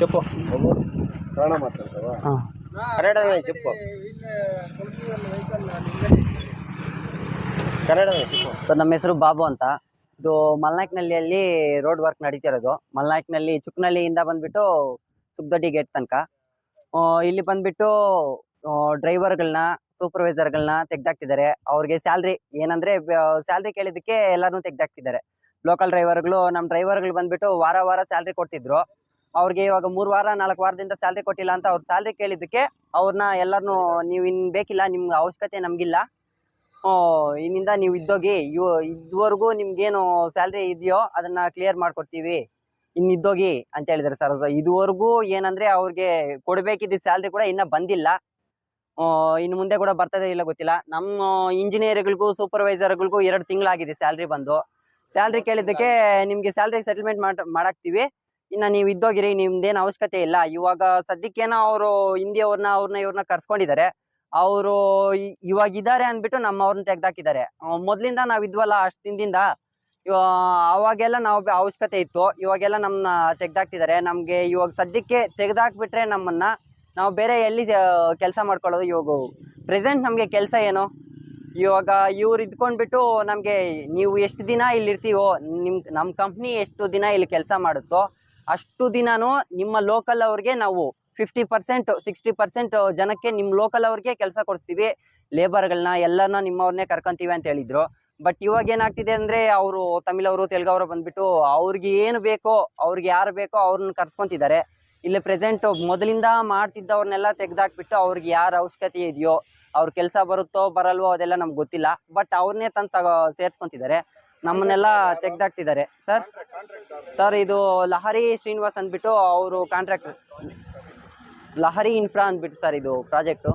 చెప్పు ಕನ್ನಡ ಮಾತಾಡ್ತಾವ ಹಾಂ ಕನ್ನಡನೇ చెప్పు ಕನ್ನಡನೇ చెప్పు ಸರ್ ನಮ್ಮ ಹೆಸರು ಬಾಬು ಅಂತ ಇದು ಮಲ್ನಾಯ್ಕನಹಳ್ಳಿಯಲ್ಲಿ ರೋಡ್ ವರ್ಕ್ ನಡೀತಿರೋದು ಮಲ್ನಾಯ್ಕನಲ್ಲಿ ಚುಕ್ನಹಳ್ಳಿಯಿಂದ ಬಂದ್ಬಿಟ್ಟು ಸುಗ್ದೊಡ್ಡಿ ಗೇಟ್ ತನಕ ಆ, ಇಲ್ಲಿ ಬಂದ್ಬಿಟ್ಟು ಡ್ರೈವರ್ಗಳನ್ನ ಸೂಪರ್ವೈಸರ್ಗಳನ್ನ ತೆಗ್ದಾಕ್ತಿದ್ದಾರೆ ಅವ್ರಿಗೆ ಸ್ಯಾಲ್ರಿ ಏನಂದ್ರೆ ಸ್ಯಾಲ್ರಿ ಕೇಳಿದಕ್ಕೆ ಎಲ್ಲಾನು ತೆಗ್ದಾಕ್ತಿದ್ದಾರೆ ಲೋಕಲ್ ಡ್ರೈವರ್ಗಳು ನಮ್ಮ ಡ್ರೈವರ್ಗಳು ಬಂದ್ಬಿಟ್ಟು ವಾರ ವಾರ ಸ್ಯಾಲ್ರಿ ಕೊಡ್ತಿದ್ರು ಅವ್ರಿಗೆ ಇವಾಗ ಮೂರು ವಾರ, ನಾಲ್ಕು ವಾರದಿಂದ ಸ್ಯಾಲ್ರಿ ಕೊಟ್ಟಿಲ್ಲ ಅಂತ ಅವ್ರು ಸ್ಯಾಲ್ರಿ ಕೇಳಿದ್ದಕ್ಕೆ ಅವ್ರನ್ನ ಎಲ್ಲರನ್ನೂ ನೀವು ಇನ್ನು ಬೇಕಿಲ್ಲ, ನಿಮ್ಗೆ ಅವಶ್ಯಕತೆ ನಮಗಿಲ್ಲ. ಇನ್ನಿಂದ ನೀವು ಇದ್ದೋಗಿ, ಇವ್, ಇದುವರೆಗೂ ನಿಮ್ಗೇನು ಸ್ಯಾಲ್ರಿ ಇದೆಯೋ ಅದನ್ನ ಕ್ಲಿಯರ್ ಮಾಡ್ಕೊಡ್ತೀವಿ. ಇನ್ನು ಇದ್ದೋಗಿ ಅಂತ ಹೇಳಿದಾರೆ ಸರ್ ಇದುವರೆಗೂ ಏನಂದ್ರೆ ಅವ್ರಿಗೆ ಕೊಡಬೇಕಿದ್ದ ಸ್ಯಾಲ್ರಿ ಕೂಡ ಇನ್ನ ಬಂದಿಲ್ಲ. ಇನ್ನು ಮುಂದೆ ಕೂಡ ಬರ್ತದೆ ಇಲ್ಲ ಗೊತ್ತಿಲ್ಲ. ನಮ್ಮ ಇಂಜಿನಿಯರ್ಗಳಿಗೂ ಸೂಪರ್ವೈಸರ್ಗಳಿಗೂ ಎರಡು ತಿಂಗಳಾಗಿದೆ ಸ್ಯಾಲ್ರಿ ಬಂದು. ಸ್ಯಾಲ್ರಿ ಕೇಳಿದ್ದಕ್ಕೆ ನಿಮಗೆ ಸ್ಯಾಲ್ರಿ ಸೆಟಲ್ಮೆಂಟ್ ಮಾಡಿ, ಮಾಡಾಕ್ತಿವಿ. ಇನ್ನ ನೀವು ಇದ್ದೋಗಿರಿ, ನಿಮ್ದೇನು ಅವಶ್ಯಕತೆ ಇಲ್ಲ. ಇವಾಗ ಸದ್ಯಕ್ಕೇನೋ ಅವರು ಹಿಂದಿಯವ್ರನ್ನ ಅವ್ರನ್ನ ಇವ್ರನ್ನ ಕರ್ಸ್ಕೊಂಡಿದ್ದಾರೆ ಅವರು ಇವಾಗ ಇದ್ದಾರೆ ಅಂದ್ಬಿಟ್ಟು ನಮ್ಮ ಅವ್ರನ್ನ ತೆಗ್ದಾಕಿದ್ದಾರೆ ಮೊದ್ಲಿಂದ ನಾವ್ ಇದ್ವಲ್ಲ ಅಷ್ಟ್ ದಿನದಿಂದ ಅವಾಗೆಲ್ಲ ನಾವು ಅವಶ್ಯಕತೆ ಇತ್ತು. ಇವಾಗೆಲ್ಲ ನಮ್ಮನ್ನ ತೆಗ್ದಾಕ್ತಿದ್ದಾರೆ ನಮಗೆ ಇವಾಗ ಸದ್ಯಕ್ಕೆ ತೆಗ್ದಾಕ್ಬಿಟ್ರೆ ನಮ್ಮನ್ನ ನಾವು ಬೇರೆ ಎಲ್ಲಿ ಕೆಲಸ ಮಾಡ್ಕೊಳ್ಳೋದು? ಇವಾಗ ಪ್ರೆಸೆಂಟ್ ನಮಗೆ ಕೆಲಸ ಏನು? ಇವಾಗ ಇವ್ರು ಇದ್ಕೊಂಡ್ಬಿಟ್ಟು ನಮಗೆ ನೀವು ಎಷ್ಟು ದಿನ ಇಲ್ಲಿ ಇರ್ತೀವೋ ನಿಮ್ ನಮ್ಮ ಕಂಪ್ನಿ ಎಷ್ಟು ದಿನ ಇಲ್ಲಿ ಕೆಲಸ ಮಾಡುತ್ತೋ ಅಷ್ಟು ದಿನಾನು ನಿಮ್ಮ ಲೋಕಲ್ ಅವ್ರಿಗೆ ನಾವು ಫಿಫ್ಟಿ ಪರ್ಸೆಂಟ್ ಸಿಕ್ಸ್ಟಿ ಪರ್ಸೆಂಟ್ ಜನಕ್ಕೆ ನಿಮ್ಮ ಲೋಕಲ್ ಅವ್ರಿಗೆ ಕೆಲಸ ಕೊಡ್ತೀವಿ ಲೇಬರ್ಗಳನ್ನ ಎಲ್ಲರನ್ನ ನಿಮ್ಮವ್ರನ್ನೇ ಕರ್ಕೊಂತೀವಿ ಅಂತ ಹೇಳಿದ್ರು. ಬಟ್ ಇವಾಗ ಏನಾಗ್ತಿದೆ ಅಂದ್ರೆ ಅವರು ತಮಿಳವರು ತೆಲುಗವರು ಬಂದ್ಬಿಟ್ಟು ಅವ್ರಿಗೆ ಏನು ಬೇಕೋ, ಅವ್ರಿಗೆ ಯಾರು ಬೇಕೋ ಅವ್ರನ್ನ ಕರ್ಸ್ಕೊತಿದ್ದಾರೆ. ಇಲ್ಲಿ ಪ್ರೆಸೆಂಟ್ ಮೊದಲಿಂದ ಮಾಡ್ತಿದ್ದವ್ರನ್ನೆಲ್ಲ ತೆಗೆದಾಕ್ಬಿಟ್ಟು ಅವ್ರಿಗೆ ಯಾರ ಅವಶ್ಯಕತೆ ಇದೆಯೋ, ಅವ್ರ ಕೆಲಸ ಬರುತ್ತೋ, ಬರಲ್ವೋ ಅದೆಲ್ಲ ನಮ್ಗೆ ಗೊತ್ತಿಲ್ಲ. ಬಟ್ ಅವ್ರನ್ನೇ ತಂದು ತಗೋ, ಸೇರ್ಸ್ಕೊಂತಿದ್ದಾರೆ. ನಮ್ಮನ್ನೆಲ್ಲ ತೆಗ್ದಾಕ್ತಿದ್ದಾರೆ. ಸರ್ ಸರ್, ಇದು ಲಹರಿ ಶ್ರೀನಿವಾಸ್ ಅಂದ್ಬಿಟ್ಟು ಅವರು ಕಾಂಟ್ರಾಕ್ಟರ್ ಲಹರಿ ಇನ್ಫ್ರಾ ಅಂದ್ಬಿಟ್ಟು ಸರ್ ಇದು ಪ್ರಾಜೆಕ್ಟು.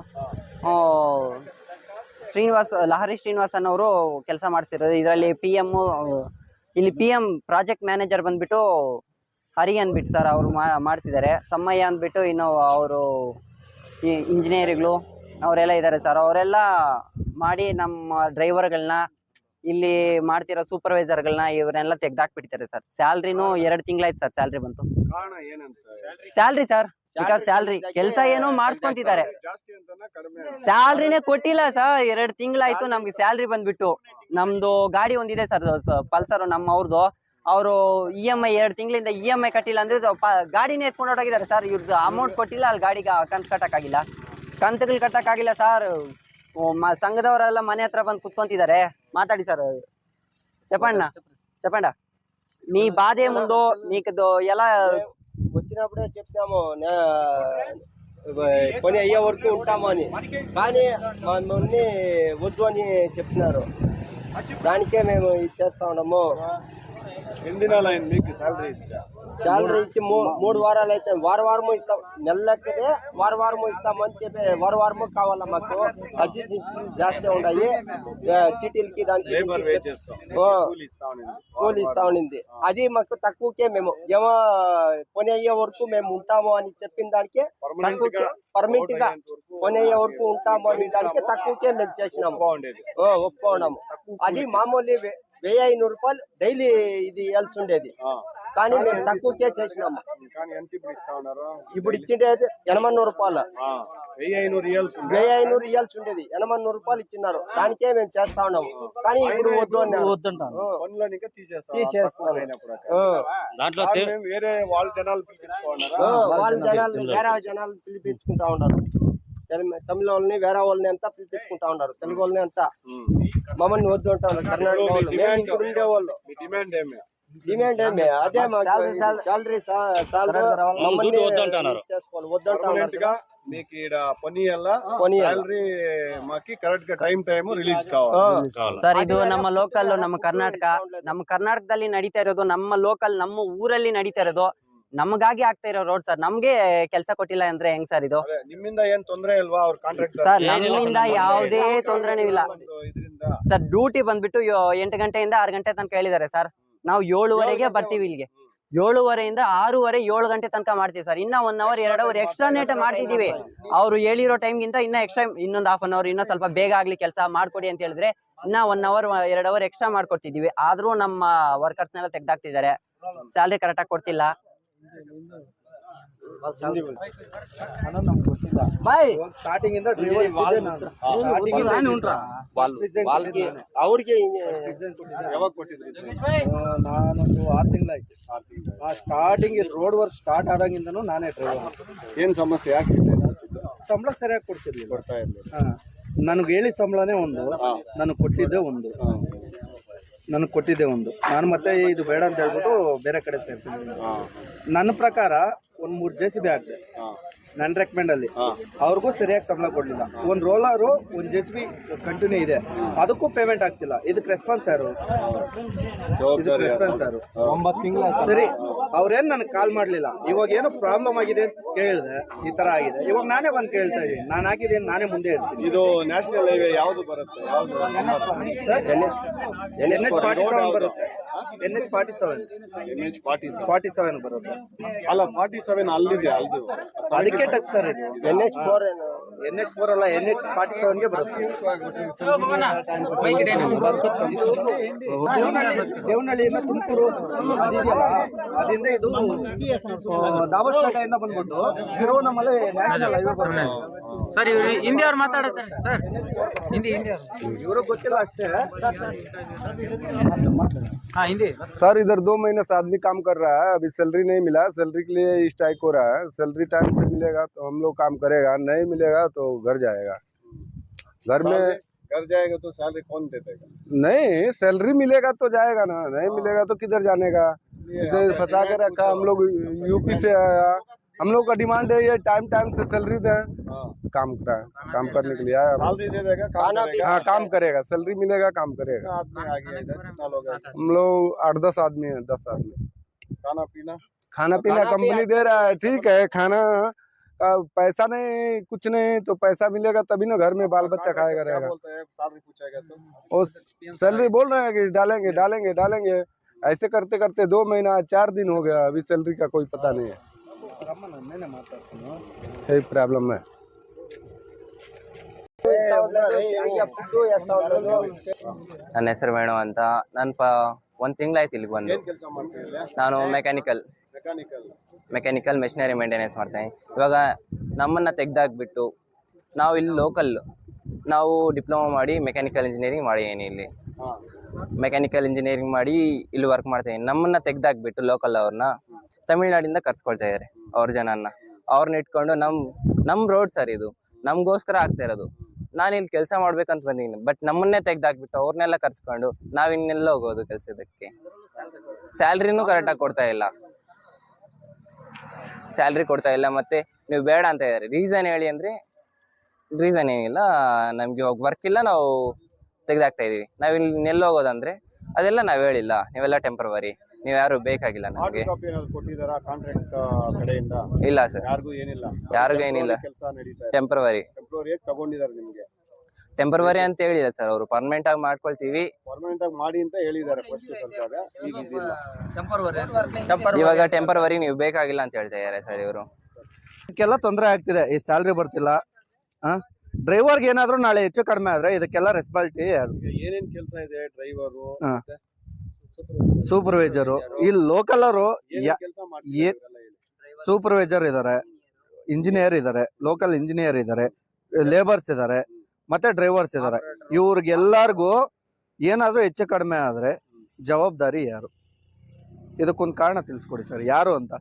ಶ್ರೀನಿವಾಸ್, ಲಹರಿ ಶ್ರೀನಿವಾಸ್ ಅನ್ನೋರು ಕೆಲಸ ಮಾಡ್ತಿರೋದು ಇದರಲ್ಲಿ ಪಿ ಎಮ್ಮು ಇಲ್ಲಿ ಪಿ ಎಂ ಪ್ರಾಜೆಕ್ಟ್ ಮ್ಯಾನೇಜರ್ ಬಂದ್ಬಿಟ್ಟು ಹರಿ ಅಂದ್ಬಿಟ್ಟು ಸರ್ ಅವರು ಮಾಡ್ತಿದ್ದಾರೆ. ಸಮ್ಮಯ್ಯ ಅಂದ್ಬಿಟ್ಟು ಇನ್ನು ಅವರು ಇಂಜಿನಿಯರ್ಗಳು ಅವರೆಲ್ಲ ಇದ್ದಾರೆ ಸರ್. ಅವರೆಲ್ಲ ಮಾಡಿ ನಮ್ಮ ಡ್ರೈವರ್ಗಳನ್ನ ಇಲ್ಲಿ ಮಾಡ್ತಿರೋ ಸೂಪರ್ವೈಸರ್ಗಳನ್ನ ಇವರನ್ನೆಲ್ಲ ತೆಗ್ದಾಕ್ಬಿಡ್ತಾರೆ ಸರ್. ಸ್ಯಾಲ್ರಿನೂ ಎರಡ್ ತಿಂಗಳಾಯ್ತು ಸರ್ ಸ್ಯಾಲ್ರಿ ಬಂತು. ಕಾರಣ ಏನಂತ ಸ್ಯಾಲ್ರಿ ಸರ್ ಬಿಕಾಸ್ ಸ್ಯಾಲ್ರಿ ಕೆಲಸ ಏನೋ ಮಾಡಿಸ್ಕೊಂತಿದ್ದಾರೆ. ಜಾಸ್ತಿ ಅಂತನಾ ಕಡಿಮೆ ಅಂತ? ಸ್ಯಾಲ್ರಿನೇ ಕೊಟ್ಟಿಲ್ಲ ಸರ್ ಎರಡ್ ತಿಂಗಳಾಯ್ತು ನಮ್ಗೆ ಸ್ಯಾಲ್ರಿ ಬಂದ್ಬಿಟ್ಟು. ನಮ್ದು ಗಾಡಿ ಒಂದಿದೆ ಸರ್ ಪಲ್ಸರ್ ನಮ್ಮ ಅವ್ರದ್ದು ಅವರು ಇ ಎಂ ಐ ಎರಡು ತಿಂಗಳಿಂದ ಇ ಎಂ ಐ ಕಟ್ಟಿಲ್ಲ ಅಂದ್ರೆ ಇದು ಪ- ಗಾಡಿನೇ ಎತ್ಕೊಂಡು ಹೊರಟೋಗಿದ್ದಾರೆ ಸರ್ ಇವ್ರದ್ದು ಅಮೌಂಟ್ ಕೊಟ್ಟಿಲ್ಲ ಅಲ್ಲಿ ಗಾಡಿಗೆ ಕಂತು ಕಟ್ಟಕ್ಕಾಗಿಲ್ಲ. ಕಂತುಗಳು ಕಟ್ಟಕ್ಕಾಗಿಲ್ಲ ಸರ್. ಸಂಘದವರೆಲ್ಲ ಮನೆ ಹತ್ರ ಬಂದು ಕುತ್ಕೊಂತಿದ್ದಾರೆ. మాట్లాడి సార్ చెప్పండి చెప్పండి మీ బాధ ఏముందో మీకు ఎలా వచ్చినప్పుడే చెప్తాము పని అయ్యే వరకు ఉంటాము అని. కానీ మమ్మల్ని వద్దు అని చెప్తున్నారు. దానికే మేము ఇది చేస్తా ఉన్నాము. ఎన్ని దినాలు అయింది మీకు శాలరీ ఇచ్చా? శాలరీ ఇచ్చి మూ- మూడు వారాలు అయితే వార వారము ఇస్తాం. నెల లెక్కదే వార వారము ఇస్తామని చెప్పి వార వారము కావాలా మాకు? అర్జీ జాస్తి ఉన్నాయి చీటీలకి దానికి. కూలి ఇస్తా ఉండింది. అది మాకు తక్కువకే మేము. ఏమో పని అయ్యే వరకు మేము ఉంటాము అని చెప్పిన దానికి పర్మనెంట్గా పని అయ్యే వరకు ఉంటాము అని దానికి తక్కువకే మేము చేసినాము. బాగుండేది ఆ, ఒప్పుకోవడం అది మామూలు వెయ్యి ఐదు రూపాయలు డైలీ ఇది వెళ్తుండేది. కానీ మేము తక్కువకే చేసినాము ఇప్పుడు ఇచ్చిండేది ఎనమన్నూరు రూపాయలు. వెయ్యి ఐనూరు రియాల్స్ ఉండేది. ఎనభై రూపాయలు ఇచ్చినారు. దానికే మేము చేస్తా ఉన్నాము. కానీ ఇప్పుడు వద్దు వద్దంటాను దాంట్లో వేరే వాళ్ళ జనాలు పిలిపించుకోవాలి వాళ్ళ జనాలు వేరే జనాలు పిలిపించుకుంటా ఉన్నారు. తమిళ వాళ్ళని వేరే వాళ్ళని అంతా పిలిపించుకుంటా ఉన్నారు తెలుగు వాళ్ళని అంతా మమ్మల్ని వద్దు అంటా ఉన్నారు కర్ణాటక వాళ్ళు మేము ఇక్కడ ఉండే వాళ్ళు మీ డిమాండ్ ఏమి డిమాండ్ ఏమి అదే మాకు శాలరీ మమ్మల్ని దుడ్డు వద్దంటున్నారు. చేసుకోవాలి వద్దంటా పర్మనెంట్ ఉన్నారు గా మీకు ఈడ పని అలా పని అలా. శాలరీ మాకి కరెక్ట్ గా టైం ಟೈಮ್ ರಿಲೀಸ್ ఆ, కావాలి కావాలి ಸರ್ ಇದು ನಮ್ಮ ಲೋಕಲ್ ನಮ್ಮ ಕರ್ನಾಟಕ ನಮ್ಮ ಕರ್ನಾಟಕದಲ್ಲಿ ನಡೀತಾ ಇರೋದು ನಮ್ಮ ಲೋಕಲ್ ನಮ್ಮ ಊರಲ್ಲಿ ನಡೀತಾ ಇರೋದು ನಮಗಾಗಿ ಆಗ್ತಾ ಇರೋ ರೋಡ್ ಸರ್ ನಮ್ಗೆ ಕೆಲಸ ಕೊಟ್ಟಿಲ್ಲ ಅಂದ್ರೆ ಹೆಂಗ್ ಸರ್ ಇದು? ನಿಮ್ಮಿಂದ ಏನ್ ತೊಂದ್ರೆ ಇಲ್ವಾ ಅವ್ರ ಕಾಂಟ್ರಾಕ್ಟ್ ಸರ್ ನಮ್ಮಿಂದ ಯಾವುದೇ ತೊಂದ್ರೆನೂ ಇಲ್ಲ. ಸರ್ ಡ್ಯೂಟಿ ಬಂದ್ಬಿಟ್ಟು ಎಂಟು ಗಂಟೆಯಿಂದ ಆರು ಗಂಟೆ ತನಕ ಹೇಳಿದ್ದಾರೆ ಸರ್ ನಾವು ಏಳುವರೆಗೆ ಬರ್ತೀವಿ ಇಲ್ಲಿಗೆ. ಏಳುವರೆಯಿಂದ ಆರೂವರೆ ಏಳು ಗಂಟೆ ತನಕ ಮಾಡ್ತೀವಿ ಸರ್ ಇನ್ನ ಒನ್ ಅವರ್ ಎರಡು ಅವರ್ ಎಕ್ಸ್ಟ್ರಾ ನೇಟ್ ಮಾಡ್ತಿದೀವಿ ಅವ್ರು ಹೇಳಿರೋ ಟೈಮ್ಗಿಂತ ಇನ್ನ ಎಕ್ಸ್ಟ್ರಾ ಇನ್ನೊಂದು ಹಾಫ್ ಅನ್ ಅವರ್ ಇನ್ನೂ ಸ್ವಲ್ಪ ಬೇಗ ಆಗ್ಲಿ ಕೆಲಸ ಮಾಡ್ಕೊಡಿ ಅಂತ ಹೇಳಿದ್ರೆ ಇನ್ನ ಒನ್ ಅವರ್ ಎರಡು ಅವರ್ ಎಕ್ಸ್ಟ್ರಾ ಮಾಡ್ಕೊಡ್ತಿದೀವಿ ಆದ್ರೂ ನಮ್ಮ ವರ್ಕರ್ಸ್ನೆಲ್ಲ ತೆಗ್ದಾಕ್ತಿದ್ದಾರೆ. ಸ್ಯಾಲ್ರಿ ಕರೆಕ್ಟಾಗಿ ಕೊಡ್ತಿಲ್ಲ. ಅವ್ರಿಗೆ ಯಾವಾಗ ಕೊಟ್ಟಿದ್ರಿ ನಾನೊಂದು ಆರು ತಿಂಗಳಾಯ್ತು ಆ ಸ್ಟಾರ್ಟಿಂಗ್ ರೋಡ್ ವರ್ಕ್ ಸ್ಟಾರ್ಟ್ ಆದಾಗಿಂದ ನಾನೇ ಡ್ರೈವರ್ ಏನ್ ಸಮಸ್ಯೆ ಯಾಕೆ? ಸಂಬಳ ಸರಿಯಾಗಿ ಕೊಡ್ತಿರ್ಲಿಲ್ಲ ಕೊಡ್ತಾ ಇರ್ಲಿಲ್ಲ. ನನಗೆ ಹೇಳಿ ಸಂಬಳನೇ ಒಂದು ನನಗೆ ಕೊಟ್ಟಿದ್ದೆ ಒಂದು. ನನಗೆ ಕೊಟ್ಟಿದ್ದೆ ಒಂದು ನಾನು ಮತ್ತೆ ಇದು ಬೇಡ ಅಂತ ಹೇಳ್ಬಿಟ್ಟು ಬೇರೆ ಕಡೆ ಸೇರ್ತೀನಿ. ನನ್ನ ಪ್ರಕಾರ ಒಂದು ಮೂರ್ ಜೆ ಸಿ ಬಿ ಹಾಕ್ದೆ ಹಾ. ನನ್ನ ರೆಕಮೆಂಡ್ ಅಲ್ಲಿ. ಹಾ. ಅವ್ರಿಗೂ ಸರಿಯಾಗಿ ಸಂಬಳ ಕೊಡ್ಲಿಲ್ಲ. ಒಂದು ರೋಲರು ಒಂದು ಜೆ ಸಿ ಬಿ ಕಂಟಿನ್ಯೂ ಇದೆ. ಅದಕ್ಕೂ ಪೇಮೆಂಟ್ ಆಗ್ತಿಲ್ಲ. ಇದಕ್ಕೆ ರೆಸ್ಪಾನ್ಸ್ ಯಾರು? ಇದಕ್ಕೆ ರೆಸ್ಪಾನ್ಸ್ ಯಾರು? ಸರಿ. ಅವ್ರೇನ್ ನನಗೆ ಕಾಲ್ ಮಾಡಲಿಲ್ಲ. ಇವಾಗ ಏನೋ ಪ್ರಾಬ್ಲಮ್ ಆಗಿದೆ ಅಂತ ಕೇಳಿದೆ. ಈ ತರ ಆಗಿದೆ. ಇವಾಗ ನಾನೇ ಬಂದು ಕೇಳ್ತಾ ಇದೀನಿ ನಾನು ಹಾಕಿದ್ದೀನಿ ನಾನೇ ಮುಂದೆ ಹೇಳ್ತೀನಿ ಇದು ನ್ಯಾಷನಲ್ ಹೈವೇ ಯಾವುದು ಬರುತ್ತೆ? ಯಾವ್ದು ಎನ್ ಎಚ್ ಫಾರ್ಟಿ ಸೆವೆನ್ ಬರುತ್ತೆ. N H forty seven N H forty forty seven ಬರುತ್ತೆ. ಅಲ್ಲ ಫಾರ್ಟಿ ಸೆವೆನ್ ಅಲ್ಲಿದೆ ಅಲ್ದು ಅದಕ್ಕೆ ಟಚ್ ಸರ್ ಇದು. N H four N H four ಅಲ್ಲ ಎನ್ ಎಚ್ ಫಾರ್ಟಿ ಸೆವೆನ್ಗೆ ಬರುತ್ತೆ ದೇವನಹಳ್ಳಿಯಿಂದ ತುಮಕೂರು ಅದಿದೆಯಲ್ಲ ಅದರಿಂದ ಇದು ಆ, ದಾಬಸ್ಪೇಟೆಯಿಂದ ಬಂದ್ಬಿಟ್ಟು ತಿರುವನಮಲೆ ನ್ಯಾಷನಲ್ ಹೈವೇ ಬರುತ್ತೆ ಸರ್ ಇವ್ರು ಹಿಂದಿ ಅವ್ರು ಮಾತಾಡುತ್ತಾರೆ ಸರ್ ಹಿಂದಿ ಹಿಂದಿ ಅವ್ರು ಇವ್ರಿಗೆ ಗೊತ್ತಿಲ್ಲ ಅಷ್ಟೇ हाँ हिंदी सर इधर दो महीने से आदमी काम कर रहा है अभी सैलरी नहीं मिला सैलरी के लिए स्ट्राइक हो रहा है सैलरी टाइम से मिलेगा तो हम लोग काम करेगा नहीं मिलेगा तो घर जाएगा। घर में घर जाएगा तो सैलरी कौन दे देगा? नहीं सैलरी मिलेगा तो जाएगा ना नहीं मिलेगा तो किधर जाने का? फंसा के रखा हम लोग यूपी से आया। हम लोग का डिमांड है ये टाइम टाइम से सैलरी दें। हाँ। काम करा काम करने के लिए आया। हाँ काम करेगा सैलरी मिलेगा काम करेगा। कितना आदमी आ गया इधर कितना लोग हैं? हम लोग आठ दस आदमी है दस आदमी। खाना पीना? खाना पीना कंपनी दे रहा है ठीक है खाना पैसा नहीं कुछ नहीं तो पैसा मिलेगा तभी ना घर में बाल बच्चा खाएगा क्या रहेगा बोलते हैं सैलरी पूछेगा तो और सैलरी बोल रहे हैं कि डालेंगे डालेंगे डालेंगे ऐसे करते करते दो महीना चार दिन हो गया अभी सैलरी का कोई पता नहीं है यही प्रॉब्लम है ನನ್ನ ಹೆಸರು ವೇಣು ಅಂತ ನಾನು ಪ ಒಂದು ತಿಂಗಳಾಯ್ತು ಇಲ್ಲಿಗೆ ಬಂದು ಏನ್ ಕೆಲಸ ಮಾಡ್ತೀವಿ ಇಲ್ಲಿ ನಾನು mechanical mechanical mechanical machinery maintenance ಮಾಡ್ತೇನೆ. ಇವಾಗ ನಮ್ಮನ್ನು ತೆಗೆದಾಕ್ಬಿಟ್ಟು ನಾವು ಇಲ್ಲಿ ಲೋಕಲ್ ನಾವು ಡಿಪ್ಲೊಮಾ ಮಾಡಿ ಮೆಕ್ಯಾನಿಕಲ್ ಇಂಜಿನಿಯರಿಂಗ್ ಮಾಡಿದ್ದೀನಿ ಇಲ್ಲಿ. ಮೆಕ್ಯಾನಿಕಲ್ ಇಂಜಿನಿಯರಿಂಗ್ ಮಾಡಿ ಇಲ್ಲಿ ವರ್ಕ್ ಮಾಡ್ತೀನಿ. ನಮ್ಮನ್ನು ತೆಗೆದಾಕ್ಬಿಟ್ಟು ಲೋಕಲ್ ಅವ್ರನ್ನ ತಮಿಳ್ನಾಡಿಂದ ಕರ್ಸ್ಕೊಳ್ತಾ ಇದ್ದಾರೆ ಅವ್ರ ಜನನ್ನ. ಅವ್ರನ್ನ ಇಟ್ಕೊಂಡು ನಮ್ಮ ನಮ್ಮ ರೋಡ್ ಸರ್ ಇದು. ನಮಗೋಸ್ಕರ ಆಗ್ತಾ ಇರೋದು. ನಾನು ಇಲ್ಲಿ ಕೆಲಸ ಮಾಡ್ಬೇಕಂತ ಬಂದಿದ್ದೀನಿ. ಬಟ್ ನಮ್ಮನ್ನೇ ತೆಗ್ದಾಕ್ಬಿಟ್ಟು ಅವ್ರನ್ನೆಲ್ಲ ಕರ್ಸ್ಕೊಂಡು ನಾವು ಇನ್ನೆಲ್ಲ ಹೋಗೋದು ಕೆಲಸದಕ್ಕೆ. ಸ್ಯಾಲ್ರಿನೂ ಕರೆಕ್ಟಾಗಿ ಕೊಡ್ತಾ ಇಲ್ಲ. ಸ್ಯಾಲ್ರಿ ಕೊಡ್ತಾ ಇಲ್ಲ ಮತ್ತೆ ನೀವು ಬೇಡ ಅಂತ ಇದ್ದಾರೆ ರೀಸನ್ ಹೇಳಿ ಅಂದ್ರೆ ರೀಸನ್ ಏನಿಲ್ಲ ನಮ್ಗೆ ಇವಾಗ ವರ್ಕ್ ಇಲ್ಲ ನಾವು ತೆಗೆದಾಕ್ತಾ ಇದೀವಿ. ನಾವು ಇಲ್ಲಿ ನೆಲ್ಲ ಹೋಗೋದಂದ್ರೆ ಅದೆಲ್ಲ ನಾವ್ ಹೇಳಿಲ್ಲ ನೀವೆಲ್ಲ ಟೆಂಪ್ರವರಿ ನೀವು ಯಾರು ಬೇಕಾಗಿಲ್ಲ ನಮಗೆ. ಇಲ್ಲ ಸರ್. ಯಾರಿಗೂ ಏನಿಲ್ಲ. ಟೆಂಪ್ರವರಿ ತಗೊಂಡಿದ್ದಾರೆ ನಿಮ್ಗೆ. ಟೆಂಪರವರಿ ಅಂತ ಹೇಳಿಲ್ಲ ಸರ್ ಅವರು ಪರ್ಮನೆಂಟ್ ಆಗಿ ಮಾಡ್ಕೊಳ್ತೀವಿ. ಪರ್ಮನೆಂಟ್ ಆಗಿ ಮಾಡಿ ಅಂತ ಹೇಳಿದ್ದಾರೆ ಫಸ್ಟ್ ಈಗ ಇದಿಲ್ಲ. ಇವಾಗ ಟೆಂಪರವರಿ ನೀವು ಬೇಕಾಗಿಲ್ಲ ಅಂತ ಹೇಳ್ತಾ ಇದಾರೆ ಸರ್ ಇವರು. ಇದಕ್ಕೆಲ್ಲ ತೊಂದರೆ ಆಗ್ತಿದೆ ಈ ಸ್ಯಾಲ್ರಿ ಬರ್ತಿಲ್ಲ. ಆ? ಡ್ರೈವರ್ಗೆ ಏನಾದ್ರು ನಾಳೆ ಹೆಚ್ಚು ಕಡಿಮೆ ಆದ್ರೆ ಇದಕ್ಕೆಲ್ಲ ರೆಸ್ಪಾನ್ಸಿಬಿಲಿಟಿ ಈಗ ಏನೇನ್ ಕೆಲಸ ಇದೆ ಡ್ರೈವರು ಹಾ. ಸೂಪರ್ವೈಸರು ಇಲ್ಲಿ ಲೋಕಲ್ ಅವರು ಕೆಲಸ ಏ- ಸೂಪರ್ವೈಸರ್ ಇದ್ದಾರೆ ಇಂಜಿನಿಯರ್ ಇದ್ದಾರೆ ಲೋಕಲ್ ಇಂಜಿನಿಯರ್ ಇದ್ದಾರೆ ಲೇಬರ್ಸ್ ಇದ್ದಾರೆ. ಮತ್ತೆ ಡ್ರೈವರ್ಸ್ ಇದ್ದಾರೆ ಇವ್ರಿಗೆಲ್ಲರಿಗೂ ಏನಾದ್ರೂ ಹೆಚ್ಚು ಕಡಿಮೆ ಆದ್ರೆ ಜವಾಬ್ದಾರಿ ಯಾರು? ಇದಕ್ಕೊಂದು ಕಾರಣ ತಿಳಿಸ್ಕೊಡಿ ಸರ್. ಯಾರು ಅಂತ?